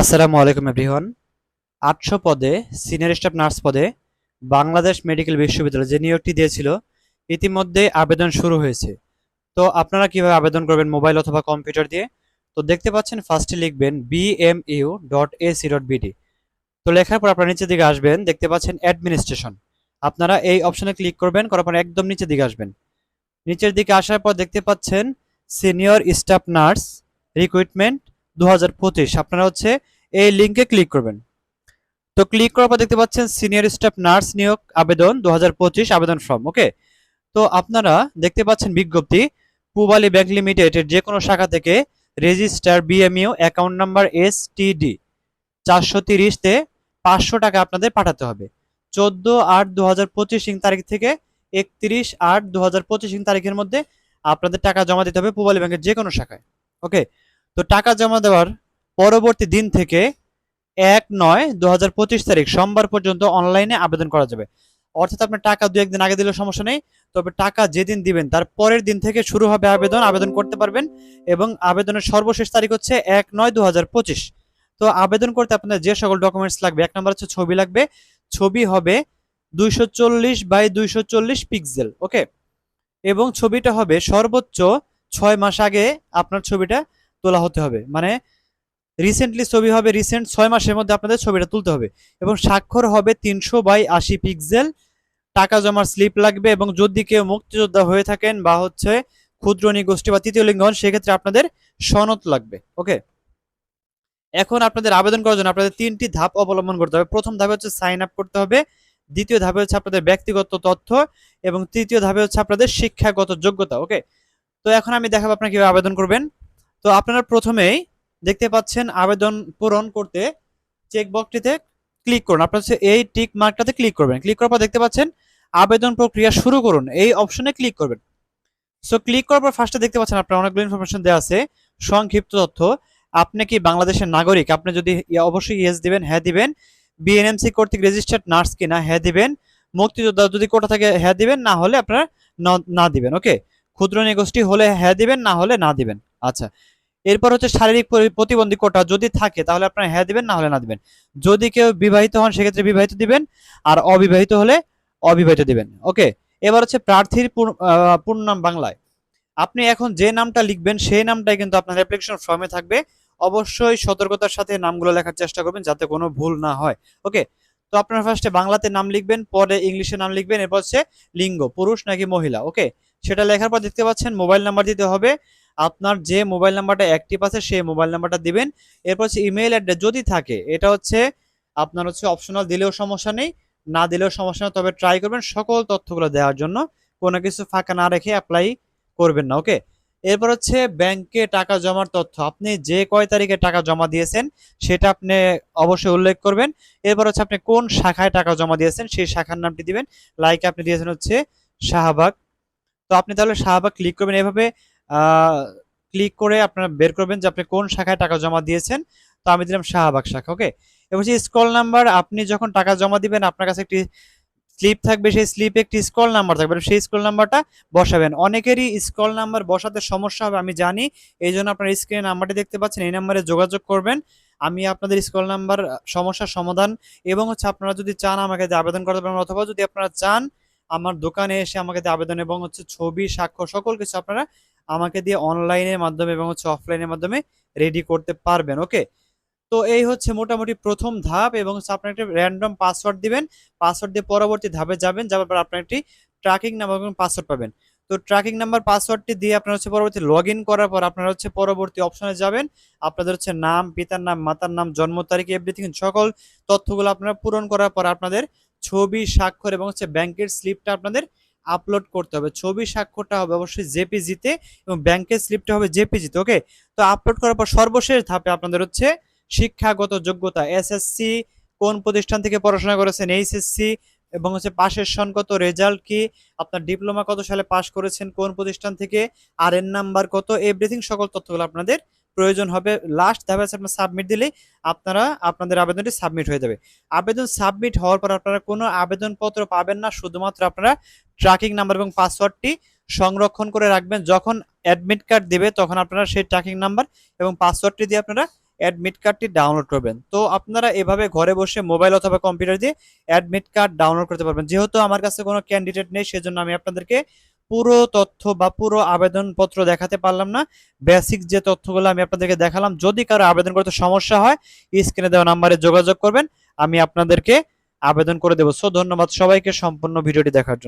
আসসালামু আলাইকুম, এভরিওয়ান। আটশো পদে, সিনিয়র স্টাফ নার্স পদে বাংলাদেশ মেডিকেল বিশ্ববিদ্যালয় যে নিয়োগটি দিয়েছিল, ইতিমধ্যে আবেদন শুরু হয়েছে। তো আপনারা কীভাবে আবেদন করবেন, মোবাইল অথবা কম্পিউটার দিয়ে? তো দেখতে পাচ্ছেন ফার্স্টে লিখবেন BMU dot AC dot BD তো লেখার পর আপনারা নিচের দিকে আসবেন, দেখতে পাচ্ছেন অ্যাডমিনিস্ট্রেশন আপনারা এই অপশনে ক্লিক করবেন, করার পর একদম নিচের দিকে আসবেন। নিচের দিকে আসার পর দেখতে পাচ্ছেন সিনিয়র স্টাফ নার্স রিক্রুটমেন্ট দু হাজার পঁচিশ। আপনারা হচ্ছে এই লিঙ্কে ক্লিক করবেন। তো ক্লিক করার পর দেখতে পাচ্ছেন সিনিয়র স্টাফ নার্স নিয়োগ আবেদন দুহাজার পঁচিশ আবেদন ফর্ম ওকে তো আপনারা দেখতে পাচ্ছেন বিজ্ঞপ্তি, পুবালি ব্যাংক লিমিটেডের যে কোনো শাখা থেকে register BMU account number S TD চারশো তিরিশতে পাঁচশো টাকা আপনাদের পাঠাতে হবে। চোদ্দ আট দু হাজার পঁচিশ তারিখ থেকে একত্রিশ আট দু হাজার পঁচিশ তারিখের মধ্যে আপনাদের টাকা জমা দিতে হবে পুবালি ব্যাংকের যে কোনো শাখায় ওকে তো টাকা জমা দেওয়ার পরবর্তী দিন থেকে এক নয় দু তারিখ সোমবার পর্যন্ত অনলাইনে আবেদন করা যাবে। অর্থাৎ আপনার টাকা দু একদিন আগে দিলে সমস্যা নেই। তবে টাকা যেদিন দিবেন, তার পরের দিন থেকে শুরু হবে আবেদন আবেদন করতে পারবেন এবং আবেদনের সর্বশেষ তারিখ হচ্ছে এক নয় দু তো আবেদন করতে আপনাদের যে সকল ডকুমেন্টস লাগবে, এক নম্বর হচ্ছে ছবি লাগবে। ছবি হবে দুইশো চল্লিশ বাই দুইশো চল্লিশ পিক্সেল ওকে এবং ছবিটা হবে সর্বোচ্চ ছয় মাস আগে আপনার ছবিটা তোলা হতে হবে। মানে রিসেন্টলি ছবি হবে রিসেন্ট ছয় মাসের মধ্যে আপনাদের ছবিটা তুলতে হবে। এবং স্বাক্ষর হবে তিনশো বাই আশি পিক্সেল টাকা জমার স্লিপ লাগবে এবং যদি কেউ মুক্তিযোদ্ধা হয়ে থাকেন বা হচ্ছে ক্ষুদ্র নিগোষ্ঠী বা তৃতীয় লিঙ্গ হন সেক্ষেত্রে আপনাদের সনদ লাগবে। ওকে? এখন আপনাদের আবেদন করার জন্য আপনাদের তিনটি ধাপ অবলম্বন করতে হবে। প্রথম ধাপে হচ্ছে সাইন আপ করতে হবে। দ্বিতীয় ধাপে হচ্ছে আপনাদের ব্যক্তিগত তথ্য এবং তৃতীয় ধাপে হচ্ছে আপনাদের শিক্ষাগত যোগ্যতা। ওকে? তো এখন আমি দেখাবো আপনারা কীভাবে আবেদন করবেন। তো আপনারা প্রথমেই দেখতে পাচ্ছেন আবেদন পূরণ করতে চেক বক্সটিতে ক্লিক করুন। আপনার হচ্ছে এই টিক মার্কটাতে ক্লিক করবেন। ক্লিক করার পর দেখতে পাচ্ছেন আবেদন প্রক্রিয়া শুরু করুন। এই অপশনে ক্লিক করবেন। সো ক্লিক করার পর ফার্স্টে দেখতে পাচ্ছেন আপনার অনেকগুলো ইনফরমেশন দেওয়া আছে। সংক্ষিপ্ত তথ্য। আপনি কি বাংলাদেশের নাগরিক? আপনি যদি অবশ্যই ইয়েস দিবেন হ্যাঁ দিবেন। বিএনএমসি কর্তৃক রেজিস্টার্ড নার্স কিনা? হ্যাঁ দিবেন। মুক্তিযোদ্ধা যদি কোটা থাকে হ্যাঁ দিবেন। না হলে আপনারা না দিবেন। ওকে ক্ষুদ্র নিগোষ্ঠী হলে হ্যাঁ দিবেন, না হলে না দিবেন। আচ্ছা। এরপর হচ্ছে শারীরিক প্রতিবন্ধী কোটা যদি থাকে তাহলে আপনারা হ্যাঁ দিবেন, না হলে না দিবেন। যদি কেউ বিবাহিত হন সেক্ষেত্রে বিবাহিত দিবেন, আর অবিবাহিত হলে অবিবাহিত দিবেন। ওকে? এবার হচ্ছে প্রার্থীর পূর্ণ নাম বাংলায়। আপনি এখন যে নামটা লিখবেন সেই নামটাই কিন্তু আপনার অ্যাপ্লিকেশন ফর্মে থাকবে। অবশ্যই সতর্কতার সাথে নামগুলো লেখার চেষ্টা করবেন যাতে কোনো ভুল না হয়। ওকে? তো আপনার ফার্স্টে বাংলাতে নাম লিখবেন, পরে ইংলিশে নাম লিখবেন, এরপর হচ্ছে লিঙ্গ, পুরুষ নাকি মহিলা। ওকে? সেটা লেখার পর দেখতে পাচ্ছেন মোবাইল নাম্বার দিতে হবে। আপনার যে মোবাইল নাম্বারটা অ্যাক্টিভ আছে, সেই মোবাইল নাম্বারটা দিবেন। এরপর হচ্ছে ইমেল অ্যাড্রেস যদি থাকে, এটা হচ্ছে আপনার হচ্ছে অপশনাল দিলেও সমস্যা নেই, না দিলেও সমস্যা নেই, তবে ট্রাই করবেন সকল তথ্যগুলো দেওয়ার জন্য। কোনো কিছু ফাঁকা না রেখে অ্যাপ্লাই করবেন না ওকে এরপর হচ্ছে ব্যাংকে টাকা জমার তথ্য। আপনি যে কয় তারিখে টাকা জমা দিয়েছেন, সেটা আপনি অবশ্যই উল্লেখ করবেন। এরপর হচ্ছে আপনি কোন শাখায় টাকা জমা দিয়েছেন, সেই শাখার নামটি দিবেন। লাইক আপনি দিয়েছেন হচ্ছে শাহবাগ। তো আপনি তাহলে শাহবাগ ক্লিক করবেন। এভাবে ক্লিক করে আপনারা বের করবেন যে আপনি কোন শাখায় টাকা জমা দিয়েছেন। তো আমি দিলাম শাহবাগ শাখা ওকে এবং সেই স্কল নাম্বার আপনি যখন টাকা জমা দিবেন, আপনার কাছে একটি স্লিপ থাকবে, সেই স্লিপে একটি স্কল নাম্বার থাকবে। সেই স্কল নাম্বারটা বসাবেন। অনেকেরই স্কল নাম্বার বসাতে সমস্যা হবে, আমি জানি। এই জন্য আপনার স্ক্রিনে নাম্বারটি দেখতে পাচ্ছেন, এই নাম্বারে যোগাযোগ করবেন। আমি আপনাদের স্কল নাম্বার সমস্যার সমাধান এবং হচ্ছে আপনারা যদি চান আমাকে আবেদন করতে পারেন অথবা যদি আপনারা চান আমার দোকানে এসে আমাকে আবেদন এবং হচ্ছে ছবি স্বাক্ষর সকল কিছু আপনারা আমাকে দিয়ে অনলাইনের মাধ্যমে এবং হচ্ছে অফলাইনের মাধ্যমে রেডি করতে পারবেন ওকে তো এই হচ্ছে মোটামুটি প্রথম ধাপ এবং আপনার একটা র্যান্ডম পাসওয়ার্ড দিবেন পাসওয়ার্ড দিয়ে পরবর্তী ধাপে যাবেন যাওয়ার পর আপনার একটি ট্র্যাকিং নাম্বার এবং পাসওয়ার্ড পাবেন। তো ট্র্যাকিং নাম্বার পাসওয়ার্ডটি দিয়ে আপনার হচ্ছে পরবর্তী লগ করার পর আপনারা হচ্ছে পরবর্তী অপশনে যাবেন। আপনাদের হচ্ছে নাম, পিতার নাম, মাতার নাম, জন্ম তারিখ এভরিথিং সকল তথ্যগুলো আপনারা পূরণ করার পর আপনাদের ছবি, স্বাক্ষর এবং হচ্ছে ব্যাংকের স্লিপটা আপনাদের আপলোড করতে হবে। ছবি স্বাক্ষরটা হবে অবশ্যই জেপিজিতে এবং ব্যাংকের স্লিপটা হবে জেপিজিতে ওকে তো আপলোড করার পর সর্বশেষ ধাপে আপনাদের হচ্ছে শিক্ষাগত যোগ্যতা এসএসসি কোন প্রতিষ্ঠান থেকে পড়াশোনা করেছেন এইচএসসি এবং হচ্ছে পাশের সন কত রেজাল্ট কি, আপনার ডিপ্লোমা কত সালে পাশ করেছেন, কোন প্রতিষ্ঠান থেকে আর এন নাম্বার কত এভরিথিং সকল তথ্যগুলো আপনাদের প্রয়োজন হবে লাস্ট ধাপে আছে আপনার সাবমিট দিলেই আপনারা আপনাদের আবেদনটি সাবমিট হয়ে যাবে। আবেদন সাবমিট হওয়ার পর আপনারা কোনো আবেদনপত্র পাবেন না, শুধুমাত্র আপনারা ট্র্যাকিং নাম্বার এবং পাসওয়ার্ডটি সংরক্ষণ করে রাখবেন। যখন অ্যাডমিট কার্ড দেবে, তখন আপনারা সেই ট্র্যাকিং নাম্বার এবং পাসওয়ার্ডটি দিয়ে আপনারা অ্যাডমিট কার্ডটি ডাউনলোড করবেন। তো আপনারা এভাবে ঘরে বসে মোবাইল অথবা কম্পিউটার দিয়ে অ্যাডমিট কার্ড ডাউনলোড করতে পারবেন। যেহেতু আমার কাছে কোনো ক্যান্ডিডেট নেই, সেজন্য আমি আপনাদেরকে পুরো তথ্য বা পুরো আবেদনপত্র দেখাতে পারলাম না। বেসিক যে তথ্যগুলো আমি আপনাদেরকে দেখালাম, যদি কারও আবেদন করতে সমস্যা হয় স্ক্রিনে দেওয়া নাম্বারে যোগাযোগ করবেন, আমি আপনাদেরকে আবেদন করে দেবো। সো ধন্যবাদ সবাইকে সম্পূর্ণ ভিডিওটি দেখার জন্য।